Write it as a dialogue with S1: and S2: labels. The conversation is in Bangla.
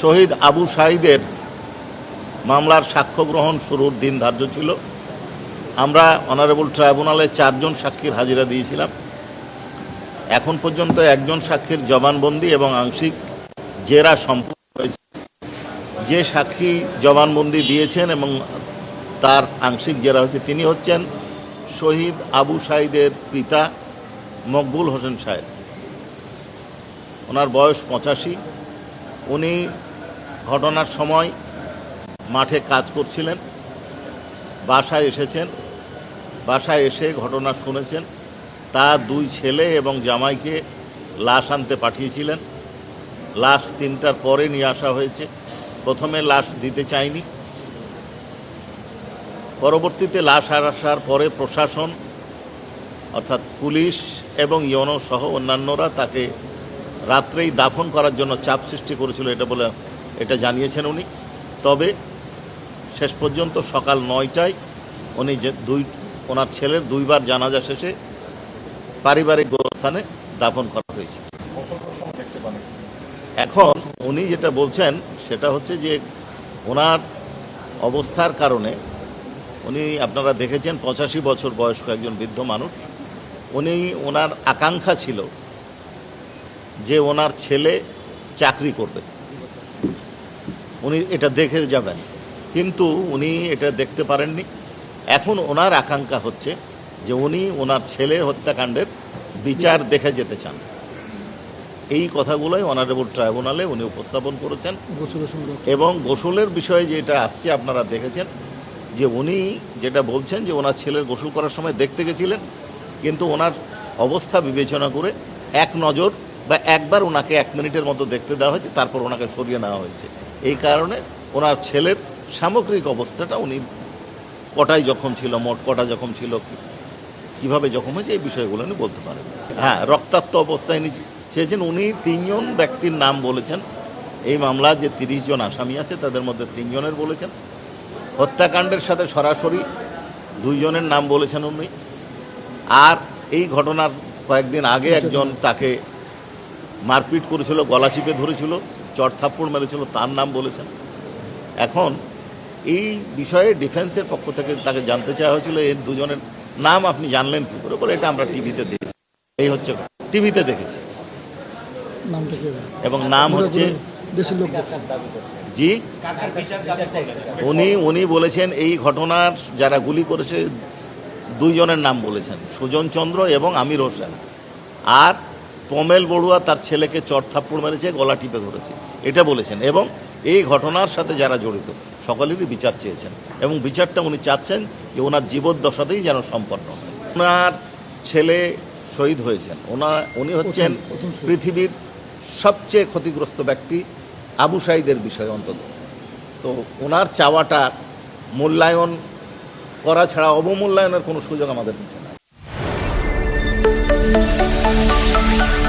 S1: শহীদ আবু সাইদের মামলার সাক্ষ্য গ্রহণ শুরুর দিন ধার্য ছিল। আমরা অনারেবল ট্রাইব্যুনালে চারজন সাক্ষীর হাজিরা দিয়েছিলাম। এখন পর্যন্ত একজন সাক্ষীর জবানবন্দি এবং আংশিক জেরা সম্পূর্ণ হয়েছে। যে সাক্ষী জবানবন্দি দিয়েছেন এবং তার আংশিক জেরা হয়েছে তিনি হচ্ছেন শহীদ আবু সাইদের পিতা মকবুল হোসেন সাহেব। ওনার বয়স পঁচাশি। উনি ঘটনার সময় মাঠে কাজ করছিলেন, বাসায় এসেছেন, বাসায় এসে ঘটনা শুনেছেন। তার দুই ছেলে এবং জামাইকে লাশ আনতে পাঠিয়েছিলেন। লাশ তিনটার পরে নিয়ে আসা হয়েছে। প্রথমে লাশ দিতে চায়নি পরবর্তীতে লাশ আসার পরে প্রশাসন, অর্থাৎ পুলিশ এবং ইয়নো সহ অন্যান্যরা তাকে রাত্রেই দাফন করার জন্য চাপ সৃষ্টি করেছিল এটা বলে এটা জানিয়েছেন উনি। তবে শেষ পর্যন্ত সকাল নয়টায় উনি যে দুই, ওনার ছেলের দুইবার জানাজা শেষে পারিবারিক গোরস্থানে দাফন করা হয়েছে। এখন উনি যেটা বলছেন, সেটা হচ্ছে যে ওনার অবস্থার কারণে উনি, আপনারা দেখেছেন, পঁচাশি বছর বয়স্ক একজন বৃদ্ধ মানুষ। উনি, ওনার আকাঙ্ক্ষা ছিল যে ওনার ছেলে চাকরি করবে। উনি এটা দেখে যাবেন। কিন্তু উনি এটা দেখতে পারেননি। এখন ওনার আকাঙ্ক্ষা হচ্ছে যে উনি ওনার ছেলে হত্যাকাণ্ডের বিচার দেখে যেতে চান। এই কথাগুলোই অনারেবল ট্রাইব্যুনালে উনি উপস্থাপন করেছেন। এবং গোসলের বিষয়ে যেটা আসছে, আপনারা দেখেছেন যে উনি যেটা বলছেন যে ওনার ছেলের গোসল করার সময় দেখতে গেছিলেন, কিন্তু ওনার অবস্থা বিবেচনা করে এক নজর বা একবার ওনাকে এক মিনিটের মতো দেখতে দেওয়া হয়েছে, তারপর ওনাকে সরিয়ে নেওয়া হয়েছে। এই কারণে ওনার ছেলের সামগ্রিক অবস্থাটা উনি কটায় জখম ছিল, মোট কটা জখম ছিল কীভাবে জখম হয়েছে এই বিষয়গুলো উনি বলতে পারেন। হ্যাঁ রক্তাক্ত অবস্থায় নিচে চেয়েছেন উনি তিনজন ব্যক্তির নাম বলেছেন। এই মামলা যে তিরিশ জন আসামি আছে, তাদের মধ্যে তিনজনের বলেছেন। হত্যাকাণ্ডের সাথে সরাসরি দুইজনের নাম বলেছেন উনি। আর এই ঘটনার কয়েকদিন আগে একজন তাকে মারপিট করেছিল, গলা চিপে ধরেছিল। চট থাপ্পড় মেরেছিল তার নাম বলেছেন। এখন এই বিষয়ে ডিফেন্সের পক্ষ থেকে তাকে জানতে চাওয়া হয়েছিল এই দুজনের নাম আপনি জানলেন কি করে? বলে এটা আমরা টিভিতে দেখি। এই হচ্ছে টিভিতে দেখেছি। এবং নাম হচ্ছে জি? উনি উনি বলেছেন এই ঘটনার যারা গুলি করেছে দুইজনের নাম বলেছেন সুজন চন্দ্র এবং আমির হোসেন। আর পমেল বড়ুয়া তার ছেলেকে চট থাপ্পড় মেরেছে গলা টিপে ধরেছে। এটা বলেছেন। এবং এই ঘটনার সাথে যারা জড়িত সকলেরই বিচার চেয়েছেন। এবং বিচারটা উনি চাচ্ছেন যে ওনার জীবদ্দশাতেই যেন সম্পন্ন হয়। ওনার ছেলে শহীদ হয়েছেন। ওনা উনি হচ্ছেন পৃথিবীর সবচেয়ে ক্ষতিগ্রস্ত ব্যক্তি আবু সাইদের বিষয়ে অন্তত। তো ওনার চাওয়াটা মূল্যায়ন করা ছাড়া অবমূল্যায়নের কোনো সুযোগ আমাদের কাছে Thank you.